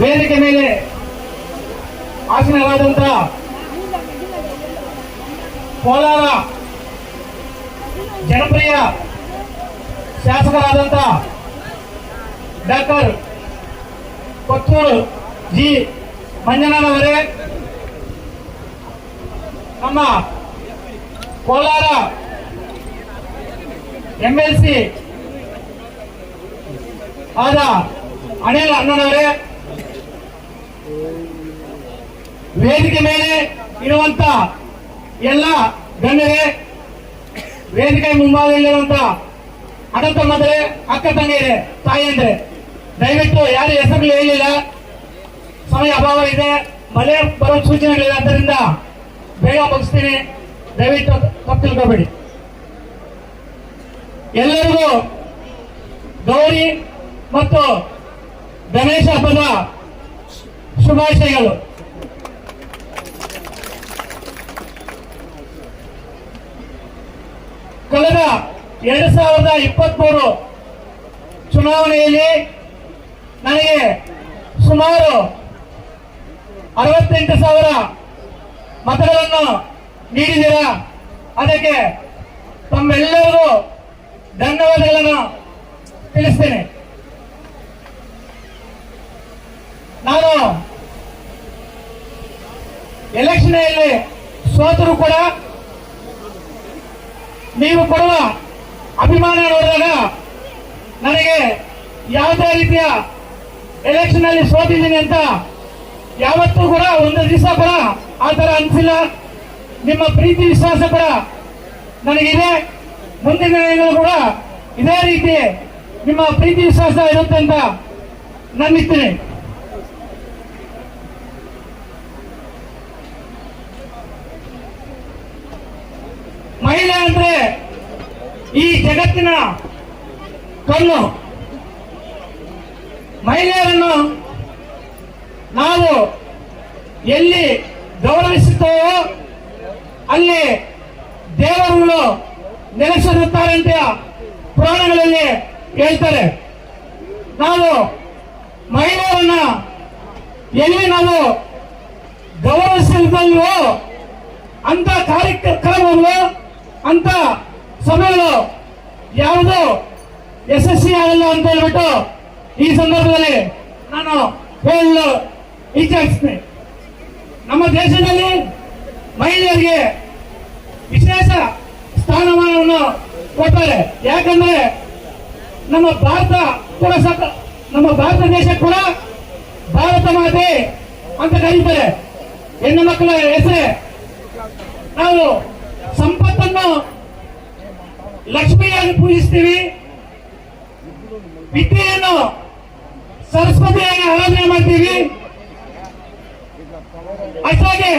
ವೇದಿಕೆ ಮೇಲೆ ಆಸೀನರಾದಂಥ ಕೋಲಾರ ಜನಪ್ರಿಯ ಶಾಸಕರಾದಂಥ ಡಾಕ್ಟರ್ ಕೊತ್ತೂರು ಜಿ. ಮಂಜನವರೇ ನಮ್ಮ ಕೋಲಾರ ಎಂ ಎಲ್ ಸಿ ಆದ ಅನಿಲ್ ಅಣ್ಣನವರೇ ವೇದಿಕೆ ಮೇಲೆ ಇರುವಂತ ಎಲ್ಲ ಗಣ್ಯರೇ, ವೇದಿಕೆ ಮುಂಭಾಗದಲ್ಲಿರುವಂತ ಅಣ್ಣ ತಮ್ಮಂದ್ರೆ ಅಕ್ಕ ತಂಗಿಯರೇ, ತಾಯಿಯಂದ್ರೆ, ದಯವಿಟ್ಟು ಯಾರು ಹೆಸರು ಹೇಳಿಲ್ಲ. ಸಮಯ ಅಭಾವ ಇದೆ. ಮಳೆ ಬರೋ ಸೂಚನೆಗಳಿದೆ ಆದ್ದರಿಂದ ಬೇಗ ಮುಗಿಸ್ತೀನಿ. ದಯವಿಟ್ಟು ತಪ್ಪು ತಿಳ್ಕೊಬೇಡಿ. ಎಲ್ಲರಿಗೂ ಗೌರಿ ಮತ್ತು ಗಣೇಶ ಹಬ್ಬದ ಶುಭಾಶಯಗಳು. ಕಳೆದ ಎರಡ್ ಸಾವಿರದ ಇಪ್ಪತ್ಮೂರು ಚುನಾವಣೆಯಲ್ಲಿ ನನಗೆ ಸುಮಾರು ಅರವತ್ತೆಂಟು ಸಾವಿರ ಮತಗಳನ್ನು ನೀಡಿದಿರ ಅದಕ್ಕೆ ತಮ್ಮೆಲ್ಲರಿಗೂ ಧನ್ಯವಾದಗಳನ್ನು ತಿಳಿಸ್ತೇನೆ. ನಾನು ಎಲೆಕ್ಷನಲ್ಲಿ ಸೋತರೂ ಕೂಡ ನೀವು ಕೊಡುವ ಅಭಿಮಾನ ನೋಡಿದಾಗ ನನಗೆ ಯಾವುದೇ ರೀತಿಯ ಎಲೆಕ್ಷನ್ ಅಲ್ಲಿ ಸೋತಿದ್ದೀನಿ ಅಂತ ಯಾವತ್ತೂ ಕೂಡ ಒಂದು ದಿವಸ ಕೂಡ ಆ ಥರ ಅನಿಸಿಲ್ಲ. ನಿಮ್ಮ ಪ್ರೀತಿ, ವಿಶ್ವಾಸ ಕೂಡ ನನಗಿದೆ. ಮುಂದಿನ ದಿನಗಳು ಕೂಡ ಇದೇ ರೀತಿ ನಿಮ್ಮ ಪ್ರೀತಿ, ವಿಶ್ವಾಸ ಇರುತ್ತೆ ಅಂತ ನಂಬಿದ್ದೀನಿ ಮಹಿಳೆ ಅಂದ್ರೆ ಈ ಜಗತ್ತಿನ ಕಣ್ಣು ಮಹಿಳೆಯರನ್ನು ನಾವು ಎಲ್ಲಿ ಗೌರವಿಸುತ್ತೇವೋ ಅಲ್ಲಿ ದೇವರುಗಳು ನೆಲೆಸಿರುತ್ತಾರೆ ಅಂತ ಪುರಾಣಗಳಲ್ಲಿ ಹೇಳ್ತಾರೆ. ನಾವು ಮಹಿಳೆಯರನ್ನ ಎಲ್ಲಿ ನಾವು ಗೌರವಿಸಲ್ವೋ ಅಂತ ಕಾರ್ಯಕ್ರಮಗಳು, ಅಂತ ಸಭೆಗಳು ಯಾವುದು ಯಶಸ್ವಿ ಆಗಲ್ಲ ಅಂತ ಹೇಳ್ಬಿಟ್ಟು ಈ ಸಂದರ್ಭದಲ್ಲಿ ನಾನು ಹೇಳಲು ಇಚ್ಛಿಸ್ತೇನೆ. ನಮ್ಮ ದೇಶದಲ್ಲಿ ಮಹಿಳೆಯರಿಗೆ ವಿಶೇಷ ಸ್ಥಾನಮಾನವನ್ನು ಕೊಡ್ತಾರೆ. ಯಾಕಂದ್ರೆ ನಮ್ಮ ಭಾರತ ಕೂಡ ಸಕ, ನಮ್ಮ ಭಾರತ ದೇಶ ಕೂಡ ಭಾರತ ಮಾತೆ ಅಂತ ಕರೀತಾರೆ. ಹೆಣ್ಣು ಮಕ್ಕಳ ಹೆಸರೇ. ನಾವು ಸಂಪತ್ತನ್ನು ಲಕ್ಷ್ಮಿಯಾಗಿ ಪೂಜಿಸ್ತೀವಿ. ವಿದ್ಯೆಯನ್ನು ಸರಸ್ವತಿಯಾಗಿ ಆರಾಧನೆ ಮಾಡ್ತೀವಿ. ಅಷ್ಟಾಗಿ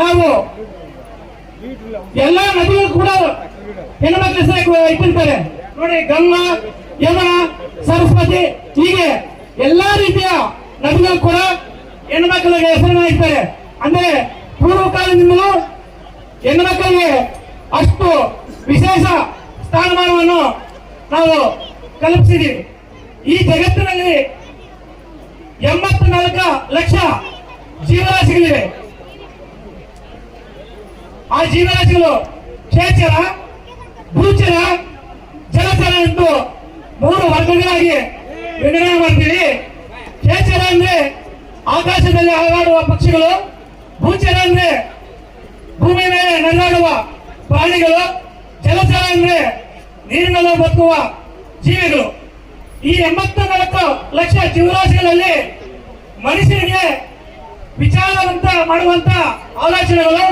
ನಾವು ಎಲ್ಲ ನದಿಗಳು ಕೂಡ ಹೆಣ್ಮಕ್ಳ ಹೆಸರು ಇಟ್ಟಿರ್ತಾರೆ ನೋಡಿ, ಗಂಗಾ ಯಮನ ಸರಸ್ವತಿ, ಹೀಗೆ ಎಲ್ಲಾ ರೀತಿಯ ನದಿಗಳು ಕೂಡ ಹೆಣ್ಮಕ್ಳಿಗೆ ಹೆಸರನ್ನ ಇಡ್ತಾರೆ ಅಂದ್ರೆ ಪೂರ್ವ ಕಾಲದಿಂದಲೂ ಹೆಣ್ಮಕ್ಕಳಿಗೆ ಅಷ್ಟು ವಿಶೇಷ ಸ್ಥಾನಮಾನವನ್ನು ನಾವು ಕಲ್ಪಿಸಿದ್ದೀವಿ ಈ ಜಗತ್ತಿನಲ್ಲಿ ಎಂಬತ್ನಾಲ್ಕು ಲಕ್ಷ ಜೀವರಾಶಿಗಳಿವೆ. ಆ ಜೀವರಾಶಿಗಳು ಕ್ಷೇತ್ರ, ಭೂಚರ, ಜಲಚರ ಎಂದು ಮೂರು ವರ್ಗಗಳಾಗಿ ವಿಂಗಡಣೆ ಮಾಡ್ತೀವಿ. ಕ್ಷೇತ್ರ ಅಂದ್ರೆ ಆಕಾಶದಲ್ಲಿ ಹಾರಾಡುವ ಪಕ್ಷಿಗಳು, ಭೂಚರ ಅಂದ್ರೆ ಭೂಮಿ ಮೇಲೆ ನಡೆದಾಡುವ ಪ್ರಾಣಿಗಳು. ಜಲಚರ ಅಂದ್ರೆ ನೀರಿನಲ್ಲಿ ಬದುಕುವ ಜೀವಿಗಳು. ಈ ಎಂಬತ್ತ ನಾಲ್ಕು ಲಕ್ಷ ಜೀವರಾಶಿಗಳಲ್ಲಿ ಮನುಷ್ಯನಿಗೆ ವಿಚಾರವಂತ ಮಾಡುವಂತ ಆಲೋಚನೆಗಳು,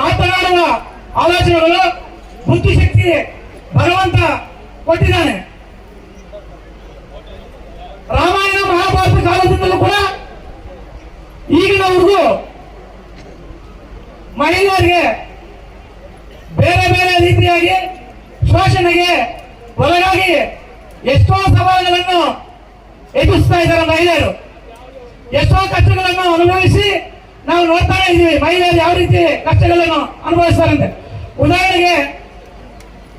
ಮಾತನಾಡುವ ಆಲೋಚನೆಗಳು, ಬುದ್ಧಿಶಕ್ತಿ ಭಗವಂತ ಕೊಟ್ಟಿದ್ದಾನೆ ರಾಮಾಯಣ ಮಹಾಭಾರತ ಕಾಲದಿಂದಲೂ ಕೂಡ ಈಗಿನವರೆಗೂ ಮಹಿಳೆಯರಿಗೆ ಬೇರೆ ಬೇರೆ ರೀತಿಯಾಗಿ ಶೋಷಣೆಗೆ ಒಳಗಾಗಿ ಎಷ್ಟೋ ಸವಾಲುಗಳನ್ನು ಎದುರಿಸ್ತಾ ಇದ್ದಾರೆ ಮಹಿಳೆಯರು ಎಷ್ಟೋ ಕಷ್ಟಗಳನ್ನು ಅನುಭವಿಸಿ ನಾವು ನೋಡ್ತಾನೆ ಇದೀವಿ ಮಹಿಳೆಯರು ಯಾವ ರೀತಿ ಕಷ್ಟಗಳನ್ನು ಅನುಭವಿಸ್ತಾರಂತೆ. ಉದಾಹರಣೆಗೆ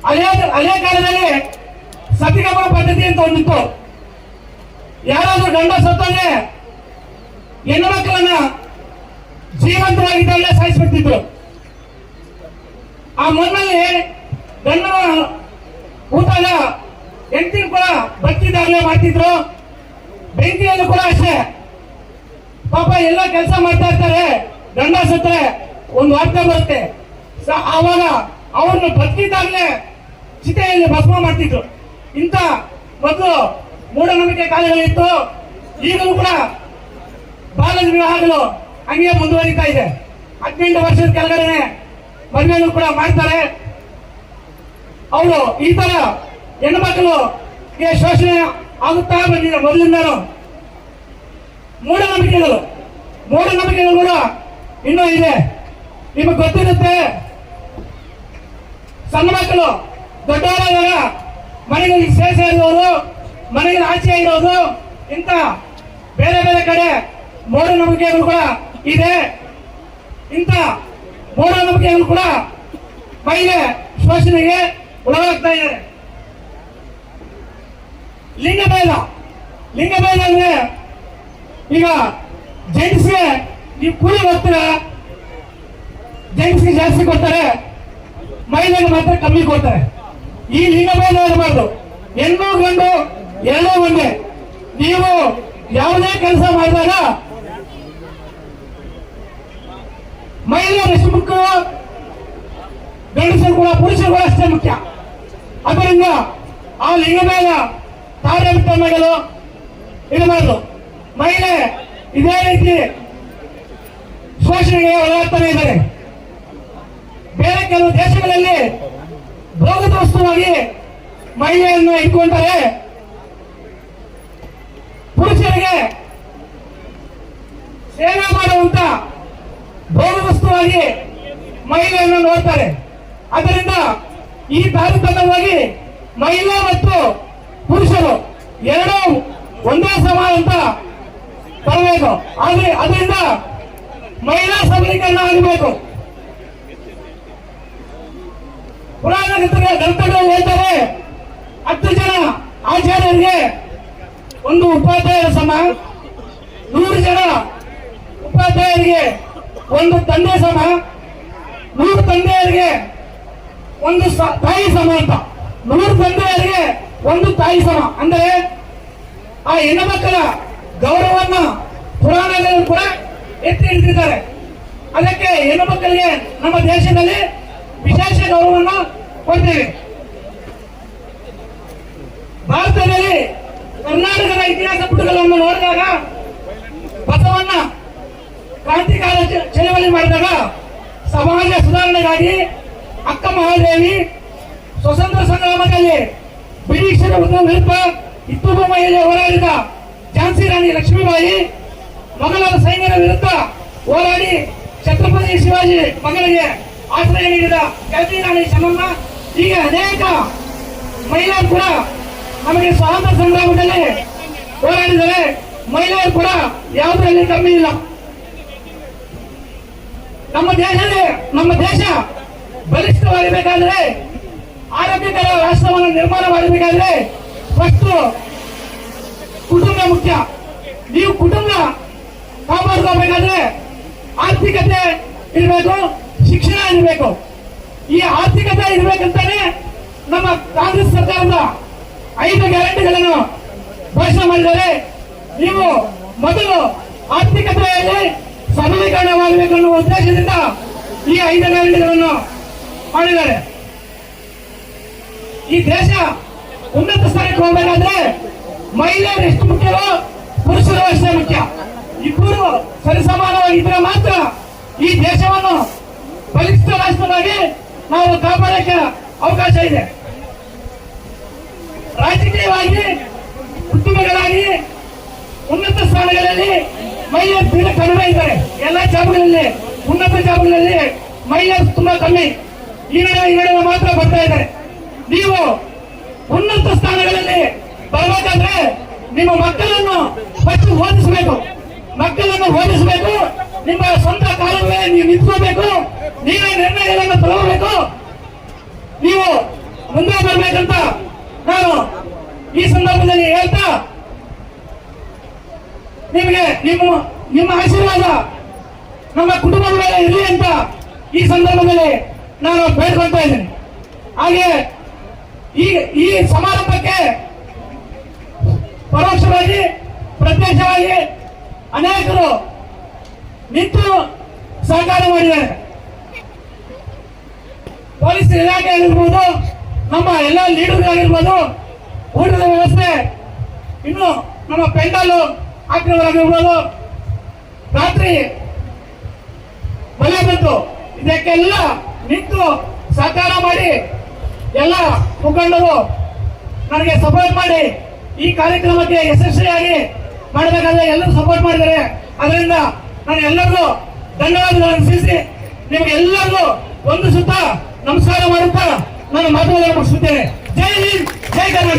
ಹಳೆಯ ಹಳೆಯ ಕಾಲದಲ್ಲಿ ಸತಿಗಮನ ಪದ್ಧತಿ ಅಂತ ಒಂದಿತ್ತು ಯಾರಾದ್ರೂ ಗಂಡ ಸತ್ತಂದ್ರೆ ಹೆಣ್ಣು ಮಕ್ಕಳನ್ನ ಜೀವಂತವಾಗಿದ್ದಲ್ಲೇ ಸಾಯಿಸ್ಬಿಡ್ತಿದ್ರು. ಆ ಮಣ್ಣಲ್ಲಿ ಗಂಡ ಊಟನ ಹೆಂಡತಿ ಕೂಡ ಬಚ್ಚಿದಾಗಲೇ ಮಾಡ್ತಿದ್ರು. ಬೆಂಕಿಯನ್ನು ಕೂಡ ಅಷ್ಟೇ. ಪಾಪ ಎಲ್ಲ ಕೆಲಸ ಮಾಡ್ತಾ ಇರ್ತಾರೆ. ಗಂಡ ಸತ್ರೆ ಒಂದು ವಾರ್ತೆ ಬರುತ್ತೆ. ಆವಾಗ ಅವ್ರನ್ನ ಬದುಕಿದ್ದಾಗಲೇ ಚಿತೆಯಲ್ಲಿ ಭಸ್ಮ ಮಾಡ್ತಿದ್ರು. ಇಂಥ ಮೊದಲು ಮೂಢನಂಬಿಕೆ ಕಾಲಗಳಿತ್ತು ಈಗಲೂ ಕೂಡ ಬಾಲ್ಯ ವಿವಾಹಗಳು ಹಂಗೆ ಮುಂದುವರಿತಾ ಇದೆ. ಹದಿನೆಂಟು ವರ್ಷದ ಕೆಳಗಡೆ ಮದುವೆಗಳು ಕೂಡ ಮಾಡ್ತಾರೆ. ಅವರು ಈ ತರ ಹೆಣ್ಮಕ್ಳು ಶೋಷಣೆ ಆಗುತ್ತಾ ಬಂದಿದೆ ಮೊದಲಿಂದಲೂ. ಮೂಢನಂಬಿಕೆಗಳು ಮೂಢನಂಬಿಕೆಗಳು ಕೂಡ ಇನ್ನೂ ಇದೆ. ನಿಮಗೆ ಗೊತ್ತಿರುತ್ತೆ, ಸಣ್ಣ ಮಕ್ಕಳು ದೊಡ್ಡವರಾದಾಗ ಮನೆಗಳಿಗೆ ಶೇಷ ಇರುವುದು ಮನೆಗೆ ಆಚೆ ಇರೋದು ಇಂಥ ಬೇರೆ ಬೇರೆ ಕಡೆ ಮೂಢನಂಬಿಕೆಗಳು ಕೂಡ ಇದೆ. ಇಂಥ ಮೂಢನಂಬಿಕೆಗಳು ಕೂಡ ಮಹಿಳೆ ಶೋಷಣೆಗೆ ಒಳಗಾಗ್ತಾ ಇದ್ದಾರೆ ಲಿಂಗಭೇದ ಲಿಂಗಭೇದ ಅಂದ್ರೆ ಈಗ ಜೆಂಟ್ಸ್ಗೆ ನೀವು ಕೂಲಿ ಹೋಗ್ತೀರಾ ಜೆಂಟ್ಸ್ಗೆ ಜಾಸ್ತಿ ಕೊಡ್ತಾರೆ ಮಹಿಳೆಗೆ ಮಾತ್ರ ಕಮ್ಮಿ ಕೊಡ್ತಾರೆ. ಈ ಲಿಂಗಭೇದ ಇರಬಾರ್ದು. ಹೆಣ್ಣು, ಗಂಡು, ಎರಡೂ ಒಂದೇ. ನೀವು ಯಾವುದೇ ಕೆಲಸ ಮಾಡಿದಾಗ ಮಹಿಳೆಯರು ಎಷ್ಟು ಮುಖ್ಯ ಗಂಡಸರು ಕೂಡ, ಪುರುಷರು ಕೂಡ ಅಷ್ಟೇ ಮುಖ್ಯ. ಅದರಿಂದ ಆ ಲಿಂಗಭೇದ ಮಾಡಲು ಇರಬಾರ್ದು. ಮಹಿಳೆ ಇದೇ ರೀತಿ ಶೋಷಣೆಗೆ ಒಳಗಾಗ್ತಾನೆ ಇದ್ದಾರೆ. ಬೇರೆ ಕೆಲವು ದೇಶಗಳಲ್ಲಿ ಭೋಗದ ವಸ್ತುವಾಗಿ ಮಹಿಳೆಯನ್ನು ಇಟ್ಕೊಂಡರೆ ಪುರುಷರಿಗೆ ಸೇವೆ ಮಾಡುವಂತ ಭೋಗ ವಸ್ತುವಾಗಿ ಮಹಿಳೆಯನ್ನು ನೋಡ್ತಾರೆ. ಅದರಿಂದ ಈ ತಾರತಮ್ಯವಾಗಿ ಮಹಿಳೆ ಮತ್ತು ಪುರುಷರು ಎರಡೂ ಒಂದೇ ಸಮ ಅಂತ ಬರಬೇಕು ಆದ್ರೆ ಅದರಿಂದ ಮಹಿಳಾ ಸಬಲೀಕರಣ ಆಗಬೇಕು. ಪುರಾಣ ಗ್ರಂಥಗಳ ಗ್ರಂಥಗಳಲ್ಲಿ ಹೇಳ್ತಾರೆ, ಹತ್ತು ಜನ ಆಚಾರ್ಯರಿಗೆ ಒಂದು ಉಪಾಧ್ಯಾಯರ ಸಮ, ನೂರು ಜನ ಉಪಾಧ್ಯಾಯರಿಗೆ ಒಂದು ತಂದೆ ಸಮ, ನೂರು ತಂದೆಯರಿಗೆ ಒಂದು ತಾಯಿ ಸಮ ಅಂತ. ನೂರು ತಂದೆಯರಿಗೆ ಒಂದು ತಾಯಿ ಸಮ. ಅಂದ್ರೆ ಆ ಹೆಣ್ಣುಮಕ್ಕಳ ಗೌರವನ್ನ ಪುರಾಣಗಳಲ್ಲಿ ಕೂಡ ಎತ್ತಿ ಹಿಡಿದಿದ್ದಾರೆ. ಅದಕ್ಕೆ ಹೆಣ್ಣು ಮಕ್ಕಳಿಗೆ ನಮ್ಮ ದೇಶದಲ್ಲಿ ವಿಶೇಷ ಗೌರವವನ್ನು ಕೊಡ್ತೇವೆ. ಭಾರತದಲ್ಲಿ ಕರ್ನಾಟಕದ ಇತಿಹಾಸ ಪುಟಗಳನ್ನು ನೋಡಿದಾಗ, ಬಸವಣ್ಣ ಕ್ರಾಂತಿಕಾರ ಚಳವಳಿ ಮಾಡಿದಾಗ ಸಮಾಜ ಸುಧಾರಣೆಗಾಗಿ ಅಕ್ಕ ಮಹಾದೇವಿ ಸ್ವತಂತ್ರ ಸಂಗ್ರಾಮದಲ್ಲಿ ಬ್ರಿಟಿಷರ ವಿರುದ್ಧ ಇತ್ತೊಬ್ಬ ಮಹಿಳೆ ಹೋರಾಡಿದ ಝಾನ್ಸಿ ರಾಣಿ ಲಕ್ಷ್ಮೀಬಾಯಿ ಮೊಘಲರ ಸೈನ್ಯರ ವಿರುದ್ಧ ಹೋರಾಡಿ ಛತ್ರಪತಿ ಶಿವಾಜಿ ಮಗಳಿಗೆ ಆಶ್ರಯ ನೀಡಿದ ಗಾಂಧಿ ರಾಣಿ ಚೆನ್ನಮ್ಮ ಹೀಗೆ ಅನೇಕ ಮಹಿಳೆಯರು ಕೂಡ ನಮಗೆ ಸ್ವಾತಂತ್ರ್ಯ ಸಂಗ್ರಾಮದಲ್ಲಿ ಹೋರಾಡಿದರೆ ಮಹಿಳೆಯರು ಕೂಡ ಯಾವುದರಲ್ಲಿ ಕಮ್ಮಿ ಇಲ್ಲ. ನಮ್ಮ ದೇಶದಲ್ಲಿ, ನಮ್ಮ ದೇಶ ಬಲಿಷ್ಠವಾಗಬೇಕಾದ್ರೆ ಆರೋಗ್ಯಕರ ರಾಷ್ಟ್ರವನ್ನು ನಿರ್ಮಾಣ ಮಾಡಬೇಕಾದ್ರೆ ಫಸ್ಟ್ ಮುಖ್ಯ. ನೀವು ಕುಟುಂಬ ಕಾಪಾಡ್ಕೋಬೇಕಾದ್ರೆ ಆರ್ಥಿಕತೆ ಇರಬೇಕು, ಶಿಕ್ಷಣ ಇರಬೇಕು. ಈ ಆರ್ಥಿಕತೆ ಇರಬೇಕಂತಾನೆ ನಮ್ಮ ಕಾಂಗ್ರೆಸ್ ಸರ್ಕಾರದ ಐದು ಗ್ಯಾರಂಟಿಗಳನ್ನು ಘೋಷಣೆ ಮಾಡಿದರೆ ನೀವು ಮೊದಲು ಆರ್ಥಿಕತೆಯಲ್ಲಿ ಸಬಲೀಕರಣವಾಗಬೇಕು ಅನ್ನುವ ಉದ್ದೇಶದಿಂದ ಈ ಐದು ಗ್ಯಾರಂಟಿಗಳನ್ನು ಮಾಡಿದ್ದಾರೆ. ಈ ದೇಶ ಉನ್ನತ ಸ್ಥಾನಕ್ಕೆ ಹೋಗಬೇಕಾದ್ರೆ ಮಹಿಳೆಯರು ಎಷ್ಟು ಮುಖ್ಯವೋ ಪುರುಷರು ಅಷ್ಟೇ ಮುಖ್ಯ. ಇಬ್ಬರು ಸರಿಸಮಾನವಾಗಿದ್ರೆ ಮಾತ್ರ ಈ ದೇಶವನ್ನು ಬಲಿಷ್ಠ ರಾಷ್ಟ್ರವಾಗಿ ನಾವು ಕಾಪಾಡಕ್ಕೆ ಅವಕಾಶ ಇದೆ. ರಾಜಕೀಯವಾಗಿ, ಉದ್ಯಮಗಳಾಗಿ, ಉನ್ನತ ಸ್ಥಾನಗಳಲ್ಲಿ ಮಹಿಳೆಯರು ತೀರ ಕಡಿಮೆ ಇದ್ದಾರೆ. ಎಲ್ಲ ಜಾಬ್ಗಳಲ್ಲಿ ಉನ್ನತ ಜಾಬ್ಗಳಲ್ಲಿ ಮಹಿಳೆಯರು ತುಂಬಾ ಕಮ್ಮಿ. ಈ ನಡೆ, ಈ ನಡುವೆ ಮಾತ್ರ ಬರ್ತಾ ಇದ್ದಾರೆ. ನೀವು ಉನ್ನತ ಸ್ಥಾನಗಳಲ್ಲಿ ಬರಬೇಕಾದ್ರೆ ನಿಮ್ಮ ಮಕ್ಕಳನ್ನು ಫಸ್ಟ್ ಓದಿಸಬೇಕು. ಮಕ್ಕಳನ್ನು ಓದಿಸಬೇಕು. ನಿಮ್ಮ ಸ್ವಂತ ಕಾಲದ ನೀವು ನಿಂತ್ಕೋಬೇಕು. ನೀವೇ ನಿರ್ಣಯಗಳನ್ನು ತಗೋಬೇಕು. ನೀವು ಮುಂದೆ ಬರಬೇಕಂತ ನಾನು ಈ ಸಂದರ್ಭದಲ್ಲಿ ಹೇಳ್ತಾ ನಿಮಗೆ ನಿಮ್ಮ ನಿಮ್ಮ ಆಶೀರ್ವಾದ ನಮ್ಮ ಕುಟುಂಬದ ಮೇಲೆ ಇರಲಿ ಅಂತ ಈ ಸಂದರ್ಭದಲ್ಲಿ ನಾನು ಬೇಡ್ಕೊಳ್ತಾ ಇದ್ದೀನಿ. ಹಾಗೆ ಈ ಈ ಸಮಾರಂಭಕ್ಕೆ ಪರೋಕ್ಷವಾಗಿ, ಪ್ರತ್ಯಕ್ಷವಾಗಿ ಅನೇಕರು ನಿಂತು ಸಹಕಾರ ಮಾಡಿದ್ದಾರೆ. ಪೊಲೀಸ್ ಇಲಾಖೆ ಆಗಿರ್ಬೋದು, ನಮ್ಮ ಎಲ್ಲ ಲೀಡರ್ಗಳಾಗಿರ್ಬೋದು ಊಟದ ವ್ಯವಸ್ಥೆ, ಇನ್ನು ನಮ್ಮ ಪೆಂಡಾಲು ಹಾಕಿರೋರಾಗಿರ್ಬೋದು ರಾತ್ರಿ ಬಲೆ ಬಂತು, ಇದಕ್ಕೆಲ್ಲ ನಿಂತು ಸಹಕಾರ ಮಾಡಿ ಎಲ್ಲ ಮುಖಂಡರು ನನಗೆ ಸಪೋರ್ಟ್ ಮಾಡಿ. ಈ ಕಾರ್ಯಕ್ರಮಕ್ಕೆ ಯಶಸ್ವಿಯಾಗಿ ಮಾಡಬೇಕಾದ್ರೆ ಎಲ್ಲರೂ ಸಪೋರ್ಟ್ ಮಾಡಿದ್ದಾರೆ. ಅದರಿಂದ ನಾನು ಎಲ್ಲರಿಗೂ ಧನ್ಯವಾದಗಳನ್ನು ಸೇರಿಸಿ ನಿಮಗೆ ಎಲ್ಲರಿಗೂ ಒಂದು ಸುತ್ತ ನಮಸ್ಕಾರ ಮಾಡುತ್ತಾ ನಾನು ಮಾತುಗಳನ್ನು ಮುಗಿಸುತ್ತೇನೆ. ಜೈ ಹಿಂದ್, ಜೈ ಕರ್ನಾಟಕ.